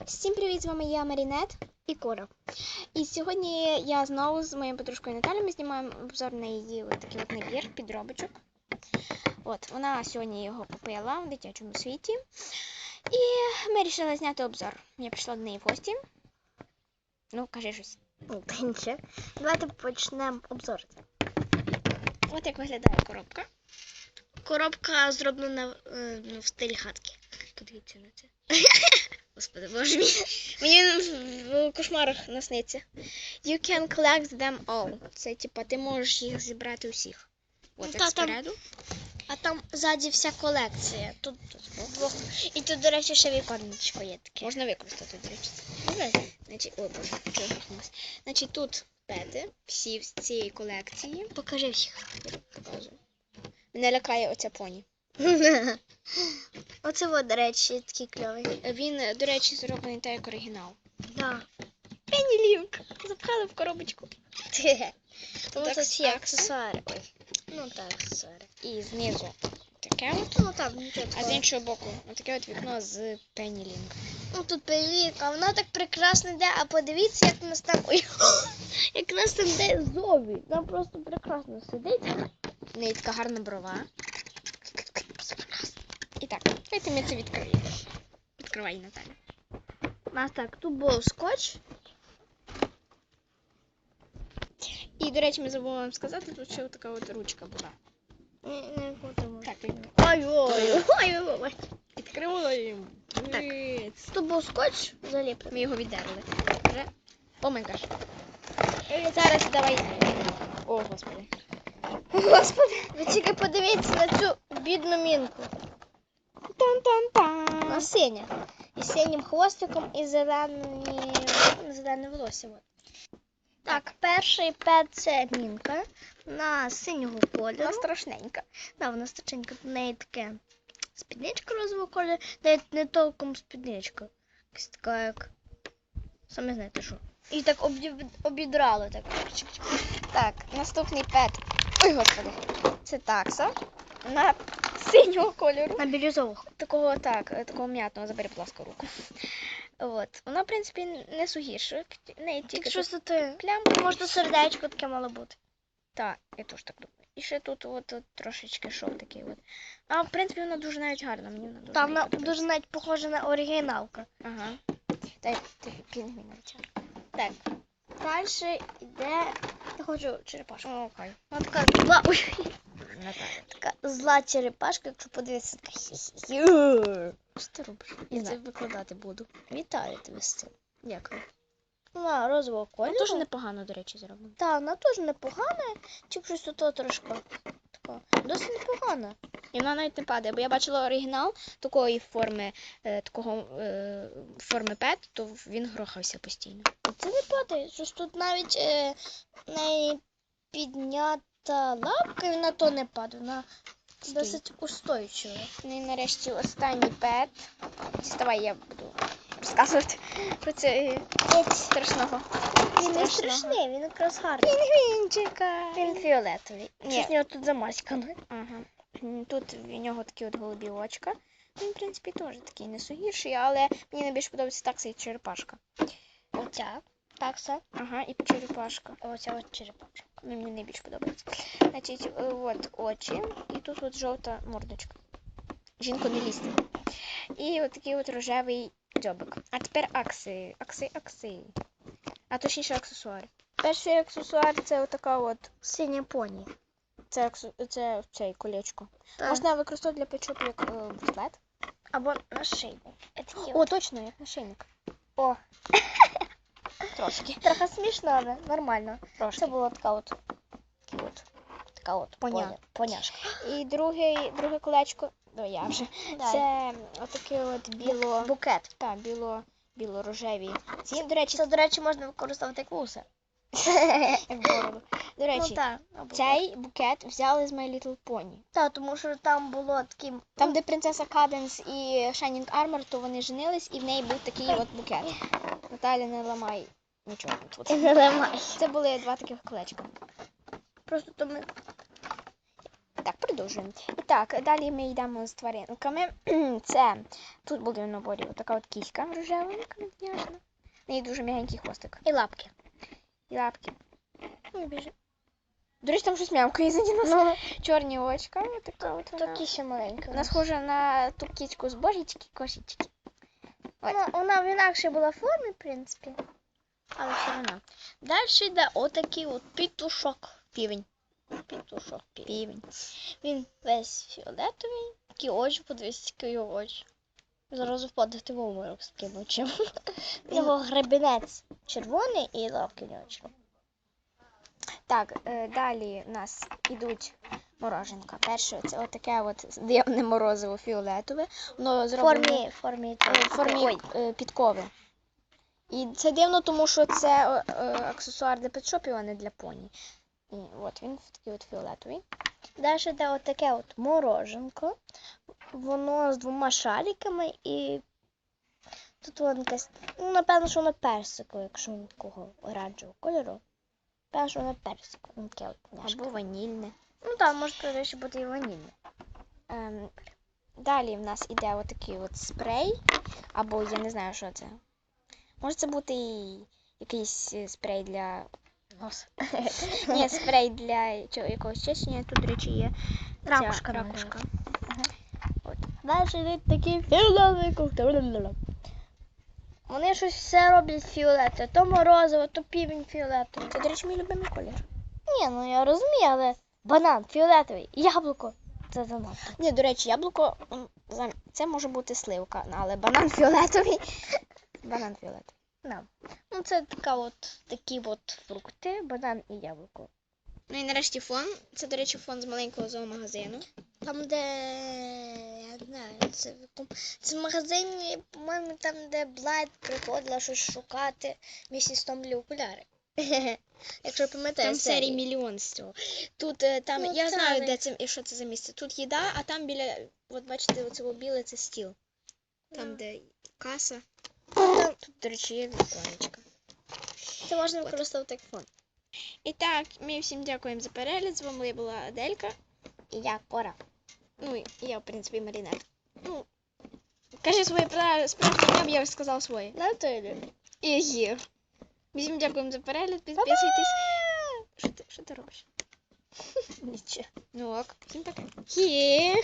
Всім привіт! З вами я Марінет і Кора. І сьогодні я знову з моєю подружкою Наталією ми знімаємо обзор на її от такий от набір підробочок. От, вона сьогодні його купила в дитячому світі. І ми вирішили зняти обзор. Я прийшла до неї в гості. Ну, кажи щось. Ну. Давайте почнемо обзорити. От як виглядає коробка. Коробка зроблена е, ну, в стилі хатки. Подивіться на це. Господи, боже мій. Мені в, кошмарах насниться. You can collect them all. Це типа ти можеш їх зібрати усіх. От Ну, як там- спереду. А там ззаді вся колекція. Тут, тут двох. І тут, до речі, ще віконечко є таке. Можна використати, до речі. Добре? Значить, о боже, чого. Значить, тут пети, всі з цієї колекції. Покажи всіх. Показую. Мене лякає оця поні. Оце, от, до речі, такий кльовий. Він, до речі, зроблений так як оригінал. Да. Пенні Лінк. Запхали в коробочку. Тому тут всі аксесуари. Ой. Ну так, аксесуари. І знизу таке от. Ну так, нічого А з іншого боку, отаке от вікно з Пенні Лінк. Ну тут перевірка, вона так прекрасно йде, а подивіться, як у нас там. Ой, як нас там йде зові. Там просто прекрасно сидить. В неї така гарна брова. І так, давайте ми це відкриємо. Відкривай, Наталя. У нас так, тут був скотч. І, до речі, ми забули вам сказати, тут ще така от ручка була. Так, Ой, ой, ой, ой, ой. відкриваємо. Так. Тут був скотч заліплений. Ми його віддерли. Вже. О май гаш. Зараз давай. О, господи. Господи. Ви тільки подивіться на цю бідну мінку. Тан-тан-тан. Вона синя. Із синім хвостиком і зеленим, зеленим волоссям. Так, перший пет це мінка на синього кольору. Вона страшненька. Да, вона старченька, в неї таке спідничка розового кольору, навіть не толком спідничка. Якась така як. Самі знаєте що. І так обідрало так. Так, наступний пет. Ой, господи. Це такса. На синього кольору. На бірюзового. Такого так, такого м'ятного, забери, будь ласка, руку. От. Вона, в принципі, не сугірша. В неї тільки тут це ти. плямка. Може сердечко таке мало бути. Так, я теж так думаю. І ще тут от, от трошечки шов такий от. А в принципі вона дуже навіть гарна, мені вона дуже. Там вона подобається. дуже навіть похожа на оригіналка. Ага. Дай ти пінгвіна витягну. Так. Далі йде. Я хочу черепашку. О, окей. Вона така зла. Ой, така зла черепашка, якщо подивитися, така хі-хі-хі. Що ти робиш? Не Я це знаю. викладати буду. Вітаю тебе з цим. Дякую. Вона розового Вона кольору. дуже непогано, до речі, зроблена. Так, вона теж непогана, тільки щось тут трошки така. Досить непогана. І вона навіть не падає, бо я бачила оригінал такої форми, е, такого е, форми пет, то він грохався постійно. Це не падає, щось тут навіть е, не піднята лапка, і на то не падає. Вона Стоїть. досить устойчива. Ну і нарешті останній пет. Діставай, я буду розказувати про це е, страшного. Він не страшний, він якраз гарний. Пінгвінчика. Він фіолетовий. Щось в нього тут замаськано. Ага. Тут в нього такі от голубі очка. Він, в принципі, теж такий не сугірший, але мені найбільше подобається такса і черепашка. Оця. Такса. Ага, і черепашка. Оця от черепашка. Мені найбільше подобається. Значить, е, от очі, і тут от жовта мордочка. Жінку не лізти. І от такий от рожевий дзьобик. А тепер акси. Акси, акси. А точніше аксесуари. Перший аксесуар це отака от. Синя поні. Це, це цей колечко. Так. Можна використовувати для печок як е, браслет. Або нашийник. О, точно, як нашийник. О, Трошки. трохи смішно, але нормально. Трошки. Це була така от. От. Така от Поня. поня. Поняшка. І другий, друге колечко. О, я вже. Це Це отаке от біло. букет. Так, біло, біло-рожеві. Ці, до речі, Це, до речі, можна використовувати як вуса. До речі, ну, цей букет взяли з My Little Pony. Так, тому що там було такі. Там, де принцеса Каденс і Shining Armor, то вони женились, і в неї був такий от букет. Наталя, не ламай нічого тут. не ламай. Це були два таких колечка. Просто то ми Так, Продовжуємо. І так, далі ми йдемо з тваринками. Це тут буде в наборі така от кіська. В неї дуже м'ягенький хвостик. І лапки. Лапки. Ну, біжи. До речі, там щось м'явкає за нас. Ну, Чорні очка, отака от вона. такі ще маленькі. Вона схожа на ту кіцьку з божечки, кошечки. Вона, вона в інакшій була формі, в принципі. Але все одно. Далі йде отакий от пітушок. Півень. Пітушок. Півень. Він весь фіолетовий, такі очі, які його очі. Зараз впадати в обморок з таким очима. Його гребінець червоний і лапки в нього. Так, е, далі в нас ідуть мороженка. Перше, це отаке от дивне морозиво фіолетове. Воно зроблено формі, в формі, е, формі е, підкови. І це дивно, тому що це аксесуар для петшопів, а не для поні. І от він такий от фіолетовий. Далі йде отаке от мороженко. Воно з двома шариками і тут якась, ну, напевно, що воно персикове, якщо воно такого оранжевого кольору. Певно, що таке от м'яшке. Або ванільне. Ну так, може, до бути і ванільне. Ем, далі в нас іде отакий от спрей, або я не знаю, що це. Може це бути і якийсь е, спрей для. Ні, спрей для якогось чищення. Тут, до речі, є Ракушка. ракушка. Далі йдуть такі фіолетові коктейлі. Вони щось все роблять фіолетове. То морозиво, то півень фіолетовий. Це, до речі, мій любимий колір. Ні, ну я розумію, але банан фіолетовий, яблуко. Це занадто. Ні, до речі, яблуко це може бути сливка, ну, але банан фіолетовий. Банан фіолетовий. На. Ну, це така от, такі от фрукти, банан і яблуко. Ну і нарешті фон. Це, до речі, фон з маленького зоомагазину. Там, де я знаю, це в це в магазині, по-моєму, там, де Блайт приходила щось шукати місяць з Томлі окуляри. Якщо пам'ятаєш. Там серій мільйон з цього. Тут е, там, Ну, я знаю, де це і що це за місце. Тут їда, а там біля, от бачите, оце біле це стіл. Там, Ну. де каса. Там, Тут, до речі, є віконечка. це можна використовувати як фон. І так, ми всім дякуємо за перегляд. З вами була Аделька. І я кора. Ну, і я, в принципі, Марінет. Ну, кажи своє пра- справжнє ім'я, я сказав своє. Наталі. І є. Всім дякуємо за перегляд, підписуйтесь. Що ти, що ти робиш? Нічого. Ну ок, всім пока. Є.